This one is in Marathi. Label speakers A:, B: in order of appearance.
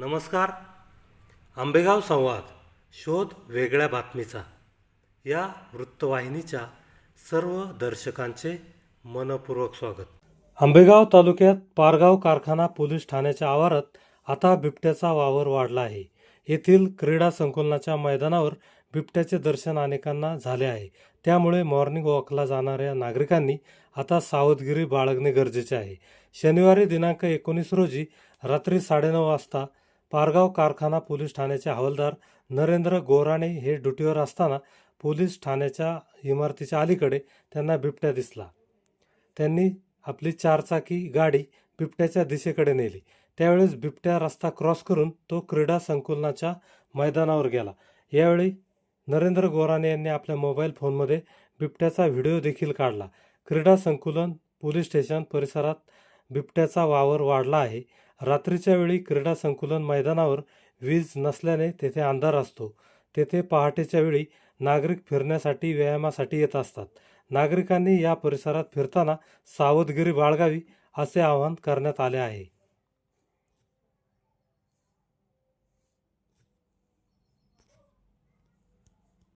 A: नमस्कार. आंबेगाव संवाद शोध वेगळ्या बातमीचा. या वृत्तवाहिनीच्या सर्व दर्शकांचे मनपूर्वक स्वागत. आंबेगाव तालुक्यात पारगाव कारखाना पोलीस ठाण्याच्या आवारात आता बिबट्याचा वावर वाढला आहे. येथील क्रीडा संकुलनाच्या मैदानावर बिबट्याचे दर्शन अनेकांना झाले आहे. त्यामुळे मॉर्निंग वॉकला जाणाऱ्या नागरिकांनी आता सावधगिरी बाळगणे गरजेचे आहे. शनिवारी दिनांक एकोणीस रोजी रात्री साडेनऊ वाजता पारगाव कारखाना पोलीस ठाण्याचे हवालदार नरेंद्र गोराणे हे ड्युटीवर असताना पोलीस ठाण्याच्या इमारतीच्या अलीकडे त्यांना बिबट्या दिसला. त्यांनी आपली चारचाकी गाडी बिबट्याच्या दिशेकडे नेली. त्यावेळेस बिबट्या रस्ता क्रॉस करून तो क्रीडा संकुलनाच्या मैदानावर गेला. यावेळी नरेंद्र गोराणे यांनी आपल्या मोबाईल फोनमध्ये बिबट्याचा व्हिडिओ देखील काढला. क्रीडा संकुलन पोलीस स्टेशन परिसरात बिबट्याचा वावर वाढला आहे. रात्रीच्या वेळी क्रीडा संकुलन मैदानावर वीज नसल्याने तेथे अंधार असतो. तेथे पहाटेच्या वेळी नागरिक फिरण्यासाठी व्यायामासाठी येत असतात. नागरिकांनी या परिसरात फिरताना सावधगिरी बाळगावी असे आवाहन करण्यात आले आहे.